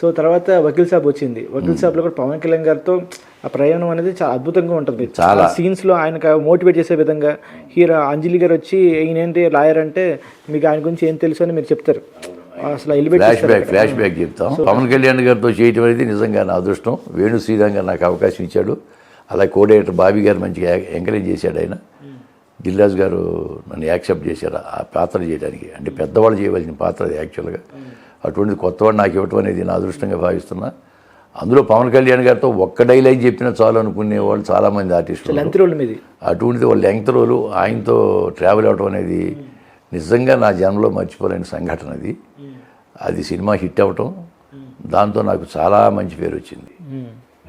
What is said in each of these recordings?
So తర్వాత వకీల్ సాబ్ వచ్చింది. వకీల్ సాబ్లో కూడా పవన్ కళ్యాణ్ గారితో ఆ ప్రయాణం అనేది చాలా అద్భుతంగా ఉంటుంది. చాలా. సీన్స్లో ఆయన మోటివేట్ చేసే విధంగా హీరో అంజలి గారు వచ్చి ఈయన ఏంటి లాయర్ అంటే మీకు ఆయన గురించి ఏం తెలుసు అని మీరు చెప్తారు. అసలు ఫ్లాష్ బ్యాక్ ఫ్లాష్ బ్యాక్ చెప్తాం పవన్ కళ్యాణ్ గారితో చేయటం అనేది నిజంగా నా అదృష్టం. వేణు శ్రీరామ్ గారు నాకు అవకాశం ఇచ్చాడు. అలా కోడేటర్ బాబీ గారు మంచిగా ఎంకరేజ్ చేశాడు ఆయన. దిల్రాజ్ గారు నన్ను యాక్సెప్ట్ చేశారు ఆ పాత్ర చేయడానికి. అంటే పెద్దవాళ్ళు చేయవలసిన పాత్ర అది యాక్చువల్గా అటువంటిది కొత్తవాడు నాకు ఇవ్వటం అనేది నా అదృష్టంగా భావిస్తున్నా. అందులో పవన్ కళ్యాణ్ గారితో ఒక్క డైలాగ్ చెప్పినా చాలు అనుకునే వాళ్ళు చాలామంది ఆర్టిస్టులు రోల్ అటువంటిది వాళ్ళ లెంగ్త్ రోజులు ఆయనతో ట్రావెల్ అవ్వడం అనేది నిజంగా నా జన్మలో మర్చిపోలేని సంఘటన అది. అది సినిమా హిట్ అవ్వటం. దాంతో నాకు చాలా మంచి పేరు వచ్చింది.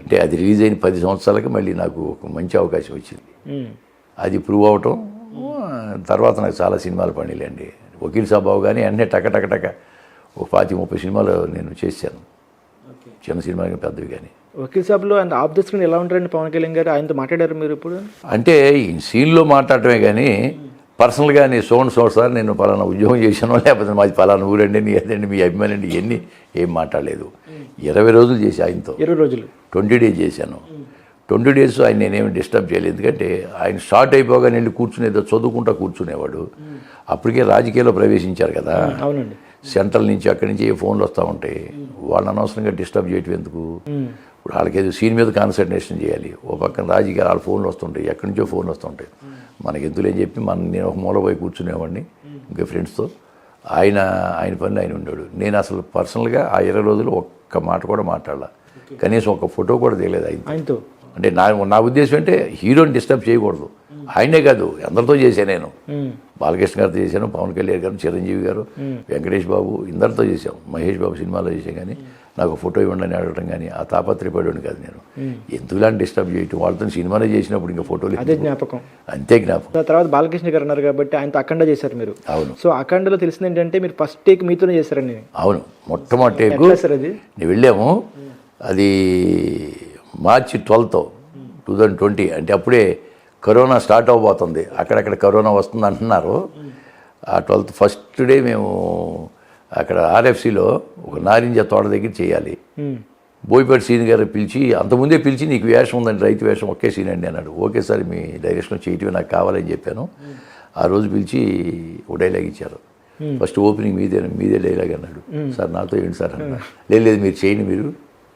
అంటే అది రిలీజ్ అయిన పది సంవత్సరాలకి మళ్ళీ నాకు ఒక మంచి అవకాశం వచ్చింది. అది ప్రూవ్ అవటం తర్వాత నాకు చాలా సినిమాలు పండిలేండి వకీల్ సాబాబు కానీ అన్నీ టక టక టక ఒక పాతి ముప్పై సినిమాలు నేను చేశాను. చిన్న సినిమాలు పెద్దవి కానీ. వకీల్ సాబ్లో అండ్ ఆఫ్ ద స్క్రీన్ ఎలా ఉంటారండి పవన్ కళ్యాణ్ గారు? ఆయనతో మాట్లాడారు మీరు ఇప్పుడు? అంటే ఈ సీన్లో మాట్లాడటమే కానీ పర్సనల్గా నేను సోన్ సో సార్ నేను పలానా ఉద్యోగం చేశానో లేకపోతే మాది పలానా ఊరండి నీ అదండి మీ అభిమాని అండి ఇవన్నీ ఏం మాట్లాడలేదు. ఇరవై రోజులు చేసి ఆయనతో. ఇరవై రోజులు. ట్వంటీ డేస్ చేశాను. ట్వంటీ డేస్ ఆయన నేనేమి డిస్టర్బ్ చేయలేదు. ఎందుకంటే ఆయన స్టార్ట్ అయిపోగా వెళ్ళి కూర్చునేదో చదువుకుంటా కూర్చునేవాడు. అప్పటికే రాజకీయాల్లో ప్రవేశించారు కదా. అవునండి. సెంట్రల్ నుంచి అక్కడి నుంచి ఫోన్లు వస్తూ ఉంటాయి వాళ్ళని అనవసరంగా డిస్టర్బ్ చేయటం ఎందుకు. ఇప్పుడు వాళ్ళకి ఏదో సీన్ మీద కాన్సన్ట్రేషన్ చేయాలి. ఓ పక్కన రాజకీయాలు వాళ్ళ ఫోన్లు వస్తుంటాయి. ఎక్కడి నుంచో ఫోన్లు వస్తుంటాయి మనకి ఎందుకు అని చెప్పి మన నేను ఒక మూల పోయి కూర్చునేవాడిని ఇంకా ఫ్రెండ్స్తో. ఆయన ఆయన పని ఆయన ఉండేవాడు. నేను అసలు పర్సనల్గా ఆ ఇరవై రోజులు ఒక్క మాట కూడా మాట్లాడాల. కనీసం ఒక ఫోటో కూడా తెలియదు ఆయన అంటే నా నా ఉద్దేశం అంటే హీరోని డిస్టర్బ్ చేయకూడదు. ఆయనే కాదు అందరితో చేశాను నేను. బాలకృష్ణ గారితో చేశాను పవన్ కళ్యాణ్ గారు చిరంజీవి గారు వెంకటేష్ బాబు ఇందరితో చేశాం. మహేష్ బాబు సినిమాలో చేశాం కానీ నాకు ఫోటో ఇవ్వండి అని అడగడం కానీ ఆ తాపత్రయపడేవాడిని కాదు నేను. ఎందుకు ఇలాంటి డిస్టర్బ్ చేయటం? వాళ్ళతో సినిమాలో చేసినప్పుడు ఇంకా ఫోటోలు అదే జ్ఞాపకం. అంతే జ్ఞాపకం. తర్వాత బాలకృష్ణ గారు అన్నారు కాబట్టి ఆయనతో అఖండ చేశారు మీరు. అవును. సో అఖండలో తెలిసింది ఏంటంటే మీరు ఫస్ట్ టేక్ మీతోనే చేశారండి. అవును. మొట్టమొదటి టేకు వెళ్ళాము. అది March twelfth two thousand twenty. అంటే అప్పుడే కరోనా స్టార్ట్ అవబోతుంది. అక్కడక్కడ కరోనా వస్తుంది అంటున్నారు. ఆ ట్వెల్త్ ఫస్ట్ డే మేము అక్కడ ఆర్ఎఫ్సిలో ఒక నారింజ తోట దగ్గర చేయాలి. బోయిపేట సీన్ గారు పిలిచి అంతకుముందే పిలిచి నీకు వేషం ఉందండి రైతు వేషం ఒకే సీన్ అండి అన్నాడు. ఓకే సార్ మీ డైరెక్షన్ చేయటమే నాకు కావాలని చెప్పాను. ఆ రోజు పిలిచి ఒక డైలాగ్ ఇచ్చారు. ఫస్ట్ ఓపెనింగ్ మీదే మీదే డైలాగ్ అన్నాడు. సార్ నాతో ఏంటి సార్ అన్నా. లేదు లేదు మీరు చేయండి మీరు.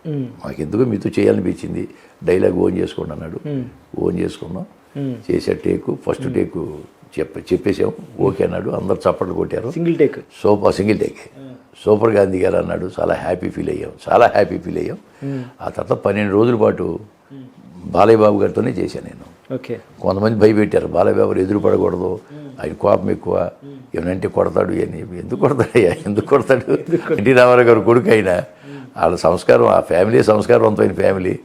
మ్మ్. మాకు ఎందుకో మీతో చేయాలనిపించింది. డైలాగ్ ఓన్ చేసుకోండి అన్నాడు. ఓన్ చేసుకున్నాం. చేసే టేకు ఫస్ట్ టేకు చెప్ప చెప్పేసాం ఓకే అన్నాడు. అందరు చప్పట్లు కొట్టారు. సింగిల్ టేక్ సూపర్ సింగిల్ టేకే సూపర్ గాంధీ గారు అన్నాడు. చాలా హ్యాపీ ఫీల్ అయ్యాం. చాలా హ్యాపీ ఫీల్ అయ్యాం. ఆ తర్వాత పన్నెండు రోజుల పాటు బాలయ్య బాబు గారితోనే చేశాను నేను. ఓకే కొంతమంది భయపెట్టారు. బాలయ్య బాబు ఎదురు పడకూడదు. ఆయన కోపం ఎక్కువ. ఏమనంటే కొడతాడు. అని ఎందుకు కొడతాడయ్యా ఎందుకు కొడతాడు? ఎన్టీ రామారావు గారు కొడుకు అయినా వాళ్ళ సంస్కారం ఆ ఫ్యామిలీ సంస్కారవంతమైన ఫ్యామిలీ.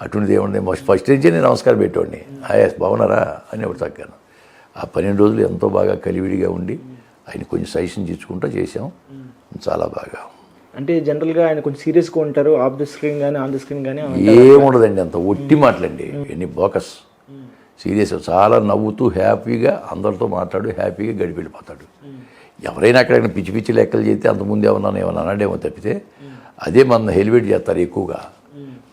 అటువంటిది ఏముంది ఫస్ట్ నుంచే నేను నమస్కారం పెట్టేవాడిని. ఆయా బాగున్నారా? అని ఒకటి తగ్గాను ఆ పన్నెండు రోజులు ఎంతో బాగా కలివిడిగా ఉండి ఆయన కొంచెం సజెషన్ ఇచ్చుకుంటూ చేసాం చాలా బాగా. అంటే జనరల్గా ఆయన కొంచెం సీరియస్గా ఉంటారు. ఆఫ్ ద స్క్రీన్ కానీ ఆన్ ద స్క్రీన్ కానీ ఏముండదండి అంత ఒట్టి మాటలండి. ఎన్ని బోకస్. సీరియస్ చాలా నవ్వుతూ హ్యాపీగా అందరితో మాట్లాడు హ్యాపీగా గడిపి వెళ్ళిపోతాడు ఎవరైనా అక్కడైనా పిచ్చి పిచ్చి లెక్కలు చేస్తే అంతకుముందు ఏమన్నా ఏమన్నా అన్నాడేమో తప్పితే అదే మన హెలివేట్ చేస్తారు ఎక్కువగా.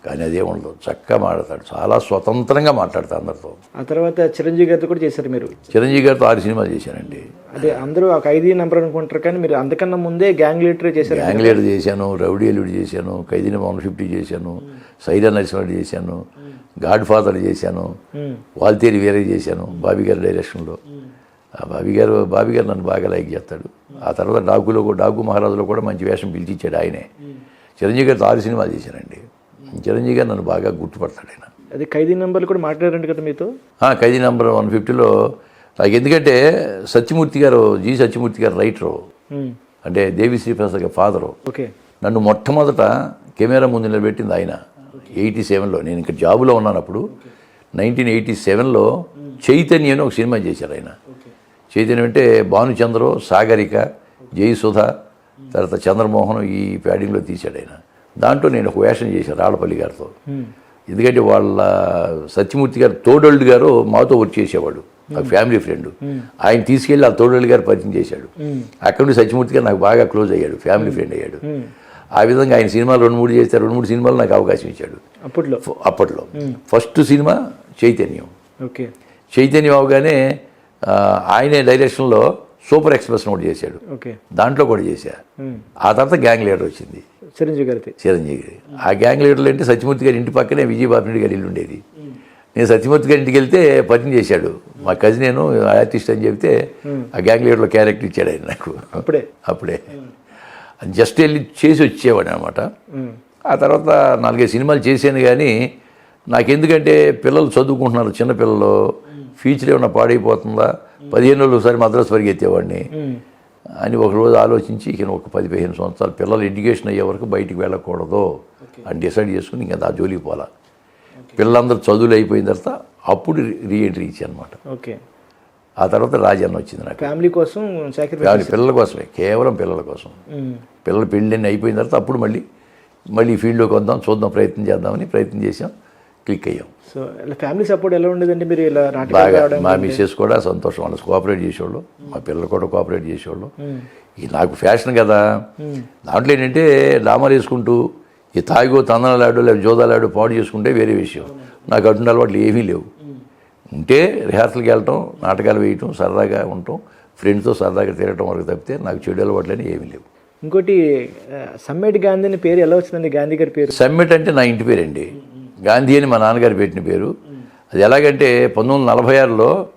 కానీ అదే ఉండదు. చక్కగా మాట్లాడతాడు. చాలా స్వతంత్రంగా మాట్లాడతాడు అందరితో. ఆ తర్వాత చిరంజీవి గారితో కూడా చేశారు మీరు. చిరంజీవి గారితో ఆరు సినిమాలు చేశానండి. అదే అందరూ ఒక ఐదు నెంబర్ అనుకుంటారు కానీ మీరు అంతకన్నా ముందే గ్యాంగ్ లీడర్ చేశారు. గ్యాంగ్లీడర్ చేశాను రౌడీ ఎల్లుడి చేశాను ఖైదీని వన్ ఫిఫ్టీ చేశాను సైరా నరసింహుడు చేశాను గాడ్ ఫాదర్ చేశాను. వాల్తేరి వేరే చేశాను బాబీ గారి డైరెక్షన్లో. ఆ బాబీ గారు బాబీ గారు నన్ను బాగా లైక్ చేస్తాడు. ఆ తర్వాత డాకులో కూడా- డాకు మహారాజులో కూడా మంచి వేషం పిలిచిచ్చాడు ఆయనే. చిరంజీవి గారితో ఆరు సినిమాలు చేశానండి. చిరంజీవి గారు నన్ను బాగా గుర్తుపడతాడు ఆయన. అది ఖైదీ నెంబర్లు కూడా మాట్లాడారంట కదా మీతో? ఖైదీ నెంబర్ వన్ ఫిఫ్టీలో నాకు ఎందుకంటే సత్యమూర్తి గారు జి సత్యమూర్తి గారు రైటరు. అంటే దేవి శ్రీప్రసాద్ గారి ఫాదరు. ఓకే. నన్ను మొట్టమొదట కెమెరా ముందు నిలబెట్టింది ఆయన. ఎయిటీ సెవెన్లో నేను ఇంకా జాబులో ఉన్నాను అప్పుడు. నైన్టీన్ ఎయిటీ సెవెన్లో చైతన్య అని ఒక సినిమా చేశారు ఆయన. చైతన్యం అంటే భానుచంద్ర సాగరిక జయసుధ తర్వాత చంద్రమోహన్ ఈ ప్యాడింగ్లో తీశాడు ఆయన. దాంట్లో నేను ఒక వేషం చేశాను రాళ్ళపల్లి గారితో. ఎందుకంటే వాళ్ళ సత్యమూర్తి గారు తోడోళ్ళు గారు మాతో వర్క్ చేసేవాడు నాకు ఫ్యామిలీ ఫ్రెండ్. ఆయన తీసుకెళ్ళి ఆ తోడోళ్ళు గారు పరిచయం చేశాడు. అక్కడ నుండి సత్యమూర్తి గారు నాకు బాగా క్లోజ్ అయ్యాడు ఫ్యామిలీ ఫ్రెండ్ అయ్యాడు. ఆ విధంగా ఆయన సినిమాలు రెండు మూడు చేస్తే రెండు మూడు సినిమాలు నాకు అవకాశం ఇచ్చాడు. అప్పట్లో? అప్పట్లో. First cinema Chaitanyam. Okay. Chaitanyam అవగానే ఆయనే డైరెక్షన్లో సూపర్ ఎక్స్ప్రెస్ ఒకటి చేశాడు. దాంట్లో కూడా చేశా. ఆ తర్వాత గ్యాంగ్ లీడర్ వచ్చింది. చిరంజీవి గారిది. చిరంజీవి ఆ గ్యాంగ్ లీడర్లు అంటే సత్యమూర్తి గారి ఇంటి పక్కనే విజయబాబు గారి ఇల్లు ఉండేది. నేను సత్యమూర్తి గారి ఇంటికి వెళ్తే పరిచయం చేశాడు. మా కజిన్ నేను ఆర్టిస్ట్ అని చెప్తే ఆ గ్యాంగ్ లీడర్లో క్యారెక్టర్ ఇచ్చాడు ఆయన నాకు. అప్పుడే? అప్పుడే. జస్ట్ వెళ్ళి చేసి వచ్చేవాడు అనమాట. ఆ తర్వాత నాలుగైదు సినిమాలు చేశాను కానీ నాకెందుకంటే పిల్లలు చదువుకుంటున్నారు చిన్నపిల్లలు. ఫ్యూచర్ ఏమన్నా పాడైపోతుందా? పదిహేను రోజులు ఒకసారి మద్రాసు పరిగెత్తేవాడిని. అని ఒక రోజు ఆలోచించి ఇక ఒక పది పదిహేను సంవత్సరాలు పిల్లలు ఎడ్యుకేషన్ అయ్యే వరకు బయటికి వెళ్ళకూడదు అని డిసైడ్ చేసుకుని ఇంకా ఆ జోలికి పోలా. పిల్లలందరూ చదువులు అయిపోయిన తర్వాత అప్పుడు రీఎంట్రీ ఇచ్చాను అనమాట ఓకే. ఆ తర్వాత రాజన్న వచ్చింది నాకు. ఫ్యామిలీ కోసం కానీ పిల్లల కోసమే కేవలం పిల్లల కోసం. పిల్లల పెళ్ళి అయిపోయిన తర్వాత అప్పుడు మళ్ళీ మళ్ళీ ఫీల్డ్లోకి వద్దాం చూద్దాం ప్రయత్నం చేద్దామని ప్రయత్నం చేసాం క్లిక్ అయ్యాం. సో ఫ్యామిలీ సపోర్ట్ ఎలా ఉండేదండి మీరు ఇలా బాగా మా మిస్సెస్ కూడా సంతోషం. వాళ్ళు కోఆపరేట్ చేసేవాళ్ళు. మా పిల్లలు కూడా కోఆపరేట్ చేసేవాళ్ళు. ఇది నాకు ఫ్యాషన్ కదా. దాంట్లో ఏంటంటే డామాలు వేసుకుంటూ ఈ తాగో తందనాలాడు లేదా జోదాలాడు పాడు చేసుకుంటే వేరే విషయం. నాకు అటువంటి అలవాట్లు ఏమీ లేవు. ఉంటే రిహార్సల్కి వెళ్ళటం నాటకాలు వేయటం సరదాగా ఉండటం ఫ్రెండ్స్తో సరదాగా తిరగటం వరకు తప్పితే నాకు చెడు అలవాట్లు అని ఏమీ లేవు. ఇంకోటి సమ్మేటి గాంధీ అని పేరు ఎలా వచ్చిందండి? గాంధీ గారి పేరు? సమ్మిట్ అంటే నా ఇంటి పేరండి. గాంధీ అని మా నాన్నగారు పెట్టిన పేరు. అది ఎలాగంటే పంతొమ్మిది వందల నలభై ఆరులో.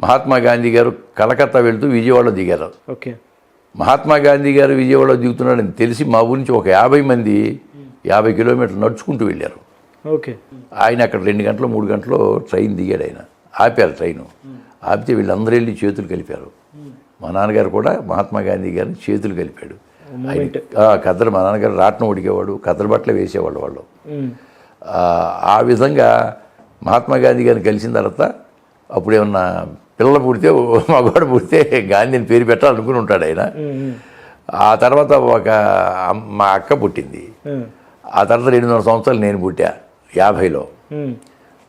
మహాత్మా గాంధీ గారు కలకత్తా వెళ్తూ విజయవాడలో దిగారు. ఓకే. మహాత్మా గాంధీ గారు విజయవాడలో దిగుతున్నాడని తెలిసి మా ఊరి నుంచి ఒక యాభై మంది యాభై కిలోమీటర్లు నడుచుకుంటూ వెళ్ళారు. ఓకే. ఆయన అక్కడ రెండు గంటలు మూడు గంటలు ట్రైన్ దిగాడు ఆయన. ఆపారు ట్రైను. ఆపితే వీళ్ళందరూ వెళ్ళి చేతులు కలిపారు. మా నాన్నగారు కూడా మహాత్మా గాంధీ గారిని చేతులు కలిపాడు. కద్దరు మా నాన్నగారు రాట్నం ఉడికేవాడు కద్దరు బట్టలు వేసేవాళ్ళు వాళ్ళు. ఆ, విధంగా మహాత్మా గాంధీ గారిని కలిసిన తర్వాత అప్పుడు ఏమన్నా పిల్లలు పుడితే మగవాడు పుడితే గాంధీని పేరు పెట్టాలనుకుని ఉంటాడు ఆయన. ఆ తర్వాత ఒక మా అక్క పుట్టింది. ఆ తర్వాత రెండున్నర సంవత్సరాలు నేను పుట్టా యాభైలో.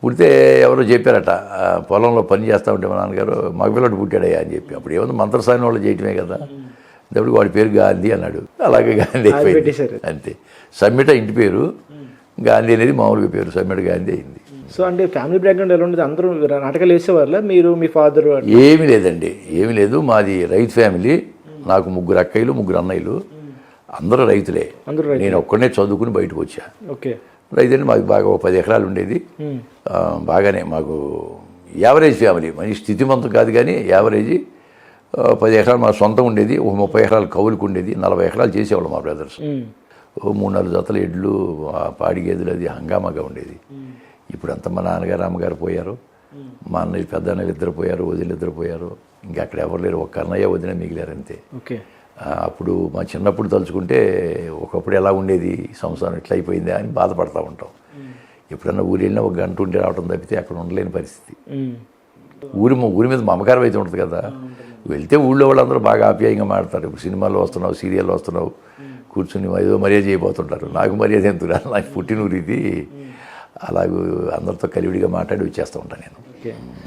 పుడితే ఎవరో చెప్పారట పొలంలో పని చేస్తా ఉంటే మా నాన్నగారు మగపిల్లడు పుట్టాడయ్యా అని చెప్పి అప్పుడు ఏమన్నా మంత్రసాని వాళ్ళు చేయటమే కదా అప్పుడు వాడి పేరు గాంధీ అన్నాడు అలాగే గాంధీ అయిపోయింది. అంతే సమ్మిట ఇంటి పేరు గాంధీ అనేది మామూలుగా పేరు సమ్మిట గాంధీ అయింది. సో అంటే ఫ్యామిలీ బ్యాక్గ్రౌండ్ ఎలా ఉండేది? అందరూ నాటకాలు వేసేవాళ్ళ? మీరు మీ ఫాదర్ ఏమీ లేదండి. ఏమీ లేదు. మాది రైతు ఫ్యామిలీ. నాకు ముగ్గురు అక్కయ్యలు ముగ్గురు అన్నయ్యలు. అందరూ రైతులే. నేను ఒక్కడనే చదువుకుని బయటకు వచ్చా. ఓకే. రైతు అంటే మాకు బాగా ఒక పది ఎకరాలు ఉండేది. బాగానే మాకు యావరేజ్ ఫ్యామిలీ. మంచి స్థితిమంతం కాదు కానీ యావరేజ్. పది ఎకరాలు మా సొంతం ఉండేది. ఒక ముప్పై ఎకరాలు కవులకు ఉండేది. నలభై ఎకరాలు చేసేవాళ్ళు మా బ్రదర్స్. మూడు నాలుగు జతల ఎడ్లు ఆ పాడి గేదెలు అది హంగామాగా ఉండేది. ఇప్పుడు అంతా మా నాన్నగారు అమ్మగారు పోయారు. మా అన్నయ్య పెద్ద అన్నయ్యలు ఇద్దరు పోయారు వదిలి ఇద్దరు పోయారు. ఇంకా అక్కడ ఎవరు లేరు. ఒక్క అన్నయ్య వదిన మిగిలారు అంతే. అప్పుడు మా చిన్నప్పుడు తలుచుకుంటే ఒకప్పుడు ఎలా ఉండేది? సంవత్సరం ఎట్లా అయిపోయిందా అని బాధపడతా ఉంటాం. ఎప్పుడన్నా ఊరు వెళ్ళినా ఒక గంట ఉండి రావడం తప్పితే అక్కడ ఉండలేని పరిస్థితి. ఊరి ఊరి మీద మమకారం అయితే ఉంటుంది కదా. వెళ్తే ఊళ్ళో వాళ్ళందరూ బాగా ఆప్యాయంగా మాడతారు ఇప్పుడు సినిమాలో వస్తున్నావు సీరియల్లో వస్తున్నావు. కూర్చుని ఏదో మర్యాద చేయబోతుంటారు. నాకు మర్యాద ఎందుకు నాకు పుట్టిన ఊరు ఇది అలాగూ అందరితో కలివిడిగా మాట్లాడి వచ్చేస్తూ ఉంటాను నేను.